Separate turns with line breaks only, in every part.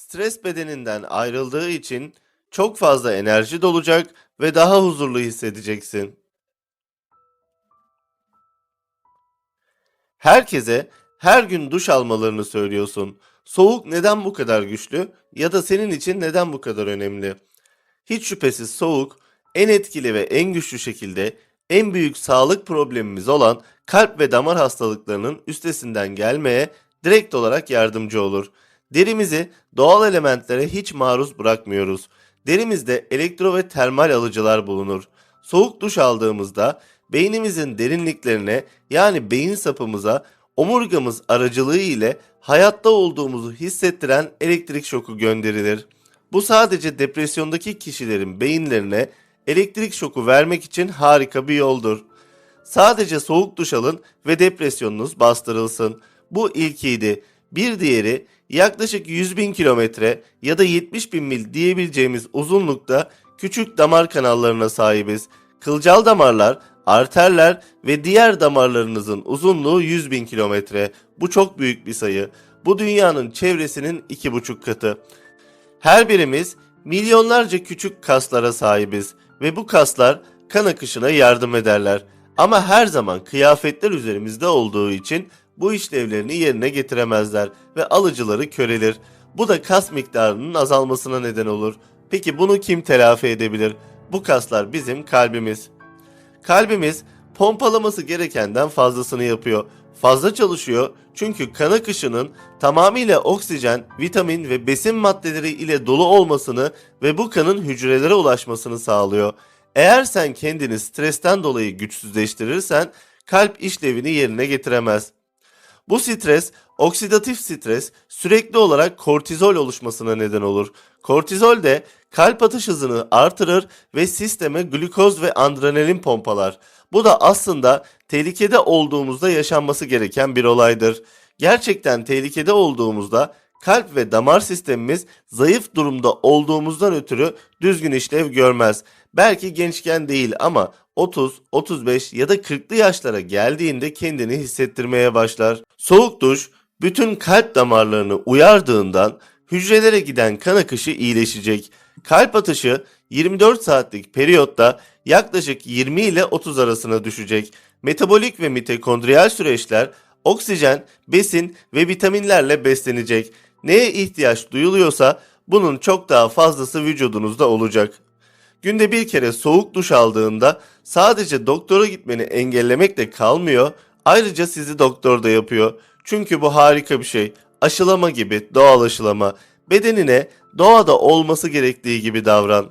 Stres bedeninden ayrıldığı için çok fazla enerji dolacak ve daha huzurlu hissedeceksin. Herkese her gün duş almalarını söylüyorsun. Soğuk neden bu kadar güçlü ya da senin için neden bu kadar önemli? Hiç şüphesiz soğuk en etkili ve en güçlü şekilde en büyük sağlık problemimiz olan kalp ve damar hastalıklarının üstesinden gelmeye direkt olarak yardımcı olur. Derimizi doğal elementlere hiç maruz bırakmıyoruz. Derimizde elektro ve termal alıcılar bulunur. Soğuk duş aldığımızda beynimizin derinliklerine yani beyin sapımıza omurgamız aracılığı ile hayatta olduğumuzu hissettiren elektrik şoku gönderilir. Bu sadece depresyondaki kişilerin beyinlerine elektrik şoku vermek için harika bir yoldur. Sadece soğuk duş alın ve depresyonunuz bastırılsın. Bu ilkiydi. Bir diğeri yaklaşık 100 bin kilometre ya da 70 bin mil diyebileceğimiz uzunlukta küçük damar kanallarına sahibiz. Kılcal damarlar, arterler ve diğer damarlarınızın uzunluğu 100 bin kilometre. Bu çok büyük bir sayı. Bu dünyanın çevresinin iki buçuk katı. Her birimiz milyonlarca küçük kaslara sahibiz ve bu kaslar kan akışına yardım ederler. Ama her zaman kıyafetler üzerimizde olduğu için bu işlevlerini yerine getiremezler ve alıcıları körelir. Bu da kas miktarının azalmasına neden olur. Peki bunu kim telafi edebilir? Bu kaslar bizim kalbimiz. Kalbimiz pompalaması gerekenden fazlasını yapıyor. Fazla çalışıyor çünkü kan akışının tamamıyla oksijen, vitamin ve besin maddeleri ile dolu olmasını ve bu kanın hücrelere ulaşmasını sağlıyor. Eğer sen kendini stresten dolayı güçsüzleştirirsen kalp işlevini yerine getiremez. Bu stres, oksidatif stres sürekli olarak kortizol oluşmasına neden olur. Kortizol de kalp atış hızını artırır ve sisteme glukoz ve adrenalin pompalar. Bu da aslında tehlikede olduğumuzda yaşanması gereken bir olaydır. Gerçekten tehlikede olduğumuzda kalp ve damar sistemimiz zayıf durumda olduğumuzdan ötürü düzgün işlev görmez. Belki gençken değil ama 30, 35 ya da 40'lı yaşlara geldiğinde kendini hissettirmeye başlar. Soğuk duş bütün kalp damarlarını uyardığından hücrelere giden kan akışı iyileşecek. Kalp atışı 24 saatlik periyotta yaklaşık 20 ile 30 arasına düşecek. Metabolik ve mitokondriyal süreçler oksijen, besin ve vitaminlerle beslenecek. Neye ihtiyaç duyuluyorsa bunun çok daha fazlası vücudunuzda olacak. Günde bir kere soğuk duş aldığında sadece doktora gitmeni engellemekle kalmıyor, ayrıca sizi doktor da yapıyor. Çünkü bu harika bir şey. Aşılama gibi, doğal aşılama. Bedenine doğada olması gerektiği gibi davran.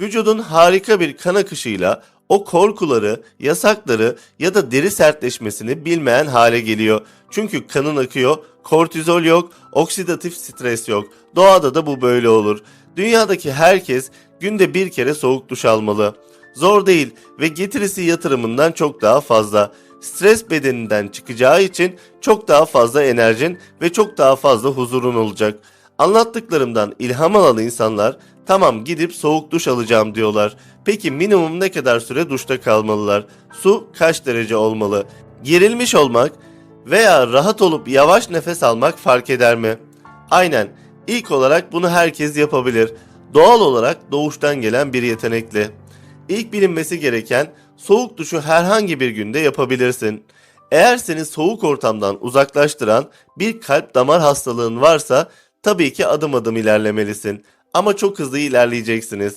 Vücudun harika bir kan akışıyla o korkuları, yasakları ya da deri sertleşmesini bilmeyen hale geliyor. Çünkü kanın akıyor, kortizol yok, oksidatif stres yok. Doğada da bu böyle olur. Dünyadaki herkes günde bir kere soğuk duş almalı. Zor değil ve getirisi yatırımından çok daha fazla. Stres bedeninden çıkacağı için çok daha fazla enerjin ve çok daha fazla huzurun olacak. Anlattıklarımdan ilham alan insanlar tamam gidip soğuk duş alacağım diyorlar. Peki minimum ne kadar süre duşta kalmalılar? Su kaç derece olmalı? Gerilmiş olmak veya rahat olup yavaş nefes almak fark eder mi? Aynen. İlk olarak bunu herkes yapabilir. Doğal olarak doğuştan gelen bir yetenekli. İlk bilinmesi gereken soğuk duşu herhangi bir günde yapabilirsin. Eğer seni soğuk ortamdan uzaklaştıran bir kalp damar hastalığın varsa tabii ki adım adım ilerlemelisin. Ama çok hızlı ilerleyeceksiniz.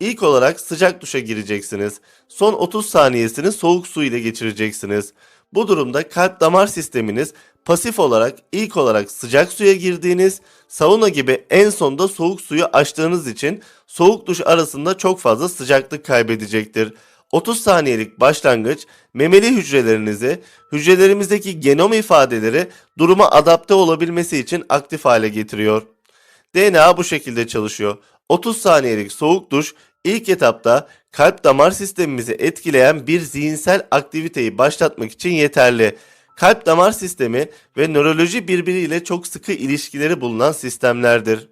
İlk olarak sıcak duşa gireceksiniz. Son 30 saniyesini soğuk su ile geçireceksiniz. Bu durumda kalp damar sisteminiz pasif olarak ilk olarak sıcak suya girdiğiniz, sauna gibi en sonda soğuk suyu açtığınız için soğuk duş arasında çok fazla sıcaklık kaybedecektir. 30 saniyelik başlangıç memeli hücrelerinizi, hücrelerimizdeki genom ifadeleri duruma adapte olabilmesi için aktif hale getiriyor. DNA bu şekilde çalışıyor. 30 saniyelik soğuk duş ilk etapta kalp damar sistemimizi etkileyen bir zihinsel aktiviteyi başlatmak için yeterli. Kalp damar sistemi ve nöroloji birbiriyle çok sıkı ilişkileri bulunan sistemlerdir.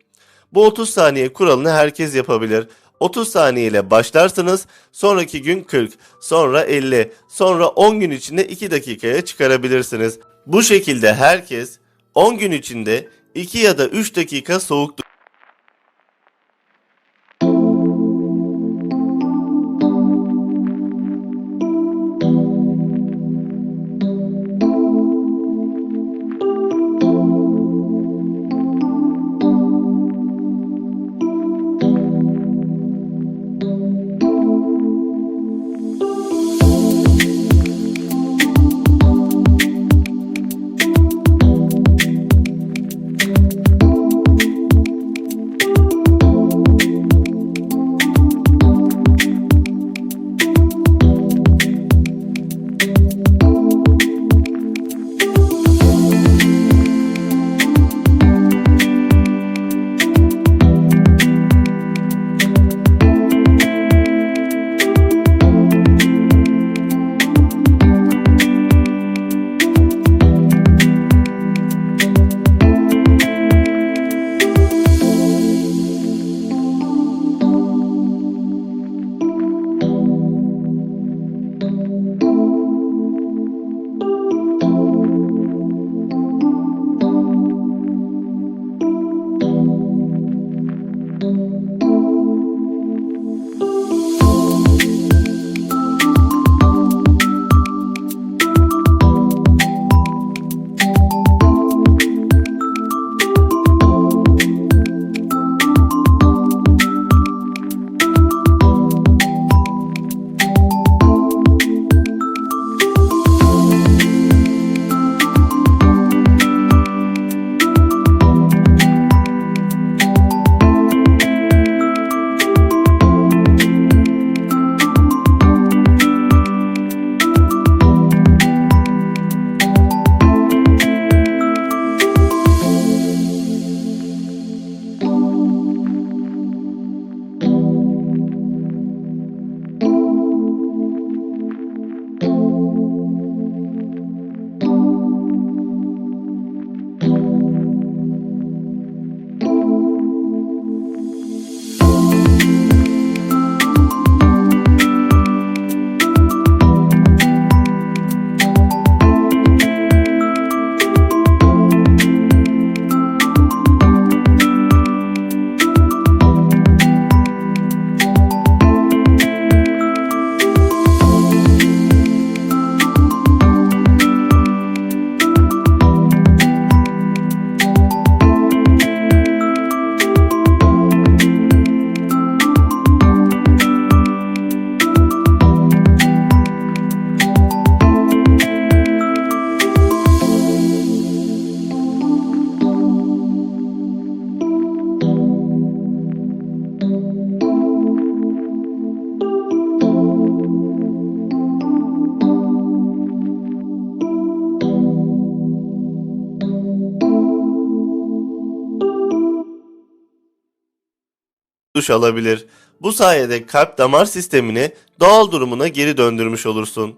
Bu 30 saniye kuralını herkes yapabilir. 30 saniye ile başlarsınız, sonraki gün 40, sonra 50, sonra 10 gün içinde 2 dakikaya çıkarabilirsiniz. Bu şekilde herkes 10 gün içinde 2 ya da 3 dakika soğuk duş alabilir. Bu sayede kalp damar sistemini doğal durumuna geri döndürmüş olursun.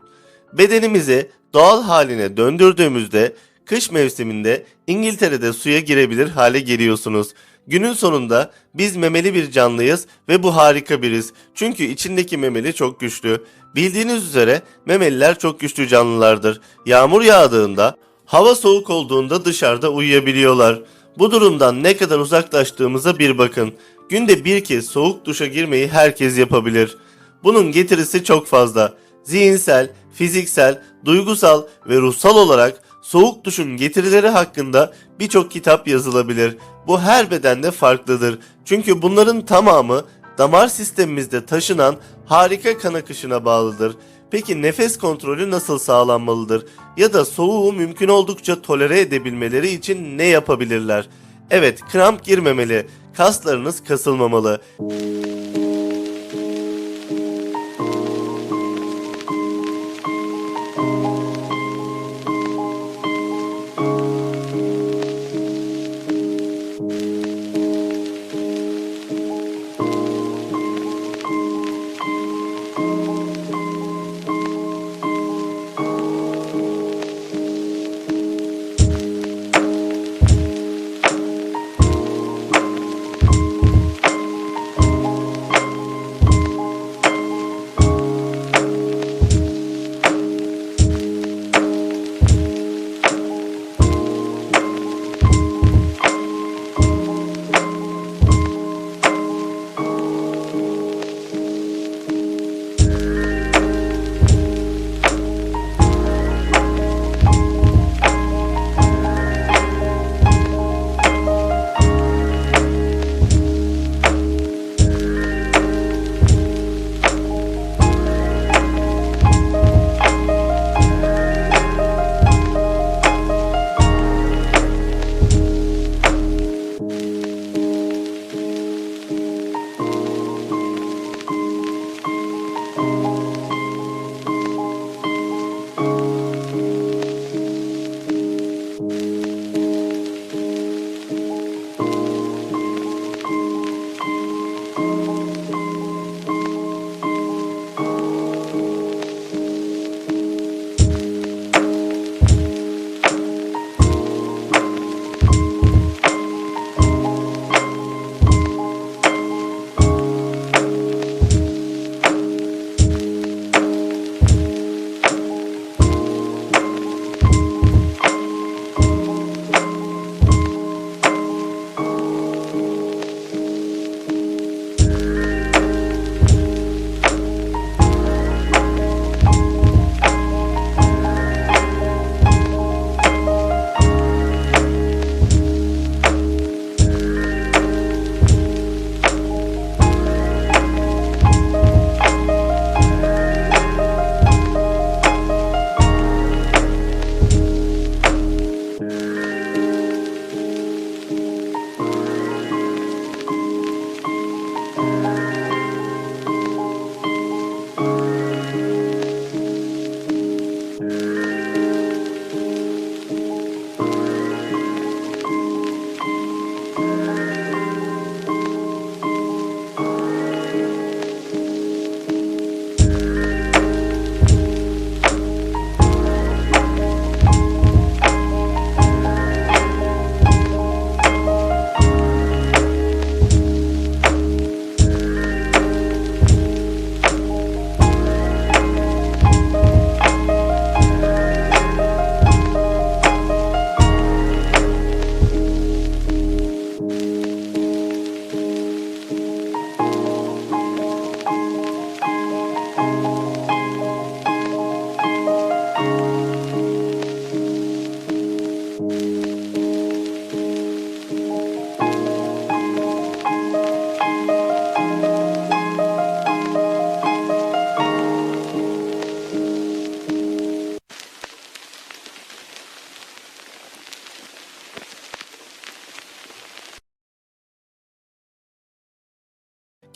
Bedenimizi doğal haline döndürdüğümüzde kış mevsiminde İngiltere'de suya girebilir hale geliyorsunuz. Günün sonunda biz memeli bir canlıyız ve bu harika biriz. Çünkü içindeki memeli çok güçlü. Bildiğiniz üzere memeliler çok güçlü canlılardır. Yağmur yağdığında, hava soğuk olduğunda dışarıda uyuyabiliyorlar. Bu durumdan ne kadar uzaklaştığımıza bir bakın. Günde bir kez soğuk duşa girmeyi herkes yapabilir. Bunun getirisi çok fazla. Zihinsel, fiziksel, duygusal ve ruhsal olarak soğuk duşun getirileri hakkında birçok kitap yazılabilir. Bu her bedende farklıdır. Çünkü bunların tamamı damar sistemimizde taşınan harika kan akışına bağlıdır. Peki nefes kontrolü nasıl sağlanmalıdır? Ya da soğuğu mümkün oldukça tolere edebilmeleri için ne yapabilirler? Evet, kramp girmemeli, kaslarınız kasılmamalı.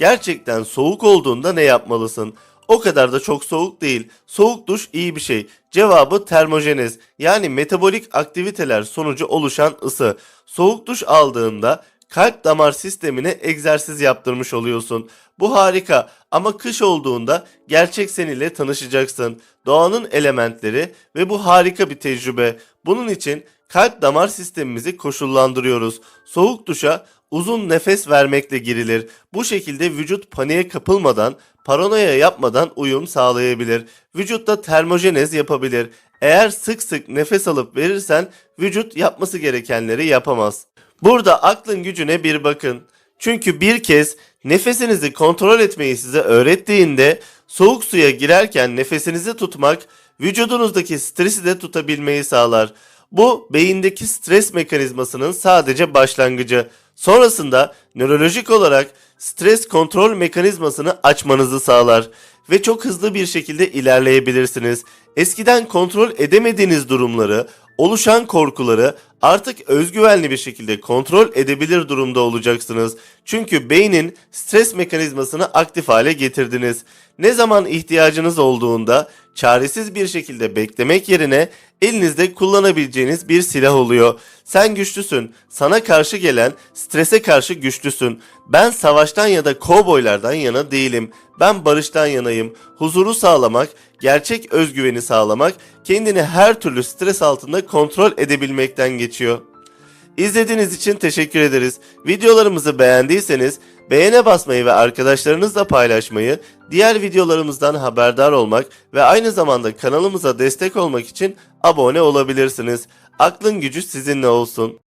Gerçekten soğuk olduğunda ne yapmalısın? O kadar da çok soğuk değil. Soğuk duş iyi bir şey. Cevabı termojeniz yani metabolik aktiviteler sonucu oluşan ısı. Soğuk duş aldığında kalp damar sistemine egzersiz yaptırmış oluyorsun. Bu harika ama kış olduğunda gerçek seninle tanışacaksın. Doğanın elementleri ve bu harika bir tecrübe. Bunun için kalp damar sistemimizi koşullandırıyoruz. Soğuk duşa uzun nefes vermekle girilir. Bu şekilde vücut paniğe kapılmadan, paranoya yapmadan uyum sağlayabilir. Vücutta termojenez yapabilir. Eğer sık sık nefes alıp verirsen vücut yapması gerekenleri yapamaz. Burada aklın gücüne bir bakın. Çünkü bir kez nefesinizi kontrol etmeyi size öğrettiğinde soğuk suya girerken nefesinizi tutmak vücudunuzdaki stresi de tutabilmeyi sağlar. Bu beyindeki stres mekanizmasının sadece başlangıcı. Sonrasında nörolojik olarak stres kontrol mekanizmasını açmanızı sağlar ve çok hızlı bir şekilde ilerleyebilirsiniz. Eskiden kontrol edemediğiniz durumları, oluşan korkuları artık özgüvenli bir şekilde kontrol edebilir durumda olacaksınız. Çünkü beynin stres mekanizmasını aktif hale getirdiniz. Ne zaman ihtiyacınız olduğunda çaresiz bir şekilde beklemek yerine elinizde kullanabileceğiniz bir silah oluyor. Sen güçlüsün. Sana karşı gelen strese karşı güçlüsün. Ben savaştan ya da kovboylardan yana değilim. Ben barıştan yanayım. Huzuru sağlamak, gerçek özgüveni sağlamak, kendini her türlü stres altında kontrol edebilmekten geçiyor. İzlediğiniz için teşekkür ederiz. Videolarımızı beğendiyseniz beğene basmayı ve arkadaşlarınızla paylaşmayı, diğer videolarımızdan haberdar olmak ve aynı zamanda kanalımıza destek olmak için abone olabilirsiniz. Aklın gücü sizinle olsun.